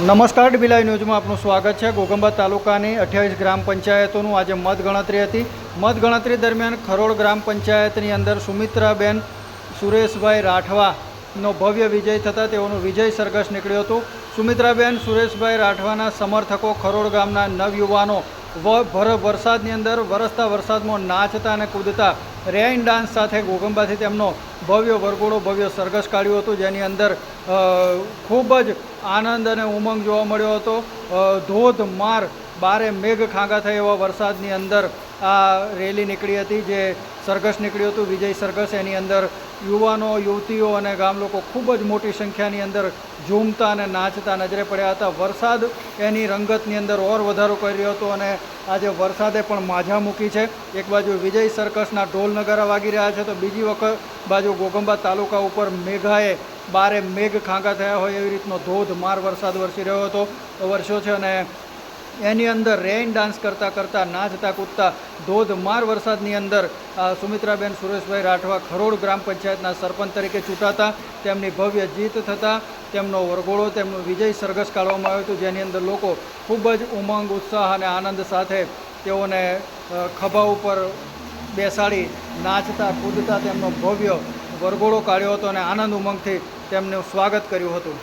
નમસ્કાર, ડીબીલાઈ ન્યૂઝમાં આપનું સ્વાગત છે. ગોગંબા તાલુકાની અઠ્યાવીસ ગ્રામ પંચાયતોનું આજે મતગણતરી હતી. મતગણતરી દરમિયાન ખરોડ ગ્રામ પંચાયતની અંદર સુમિત્રાબેન, સુરેશભાઈ રાઠવાનો ભવ્ય વિજય થતાં તેઓનું વિજય સરઘસ નીકળ્યું હતું. સુમિત્રાબેન, સુરેશભાઈ રાઠવાના સમર્થકો ખરોડ ગામના નવયુવાનો વરસાદની અંદર વરસતા વરસાદમાં નાચતા અને કૂદતા રેઇન ડાન્સ સાથે ઘોગંબાથી તેમનો ભવ્ય વરઘોડો, ભવ્ય સરઘસ કાઢ્યું હતું, જેની અંદર ખૂબ જ આનંદ અને ઉમંગ જોવા મળ્યો હતો. ધોધમાર બારે મેઘ ખાંગા થાય એવા વરસાદની અંદર આ રેલી નીકળી હતી જે સરઘસ નીકળ્યું હતું, વિજય સરઘસ. એની અંદર યુવાનો, યુવતીઓ અને ગામ લોકો ખૂબ જ મોટી સંખ્યાની અંદર ઝૂમતા અને નાચતા નજરે પડ્યા હતા. વરસાદ એની રંગતની અંદર ઓર વધારો કરી રહ્યો હતો અને આજે વરસાદે પણ માઝા મૂકી છે. એક બાજુ વિજય સરઘસના ઢોલ નગારા વાગી રહ્યા છે તો બીજી વખત બાજુ ગોગંબા તાલુકા ઉપર મેઘાએ બારે મેઘ ખાંગા થયા હોય એવી રીતનો ધોધમાર વરસાદ વરસી રહ્યો હતો. વર્ષો છે અને એની અંદર રેઇન ડાન્સ કરતાં કરતાં, નાચતા કૂદતા, ધોધમાર વરસાદની અંદર સુમિત્રાબેન સુરેશભાઈ રાઠવા ખરોડ ગ્રામ પંચાયતના સરપંચ તરીકે ચૂંટાતા. તેમની ભવ્ય જીત થતાં, તેમનો વરઘોડો, તેમનો વિજય સરઘસ કાઢવામાં આવ્યો હતો, જેની અંદર લોકો ખૂબ જ ઉમંગ, ઉત્સાહ અને આનંદ સાથે તેઓને ખભા ઉપર બેસાડી નાચતા, કૂદતા, તેમનો ભવ્ય વરઘોડો કાઢ્યો હતો અને આનંદ ઉમંગથી તેમનું સ્વાગત કર્યું હતું.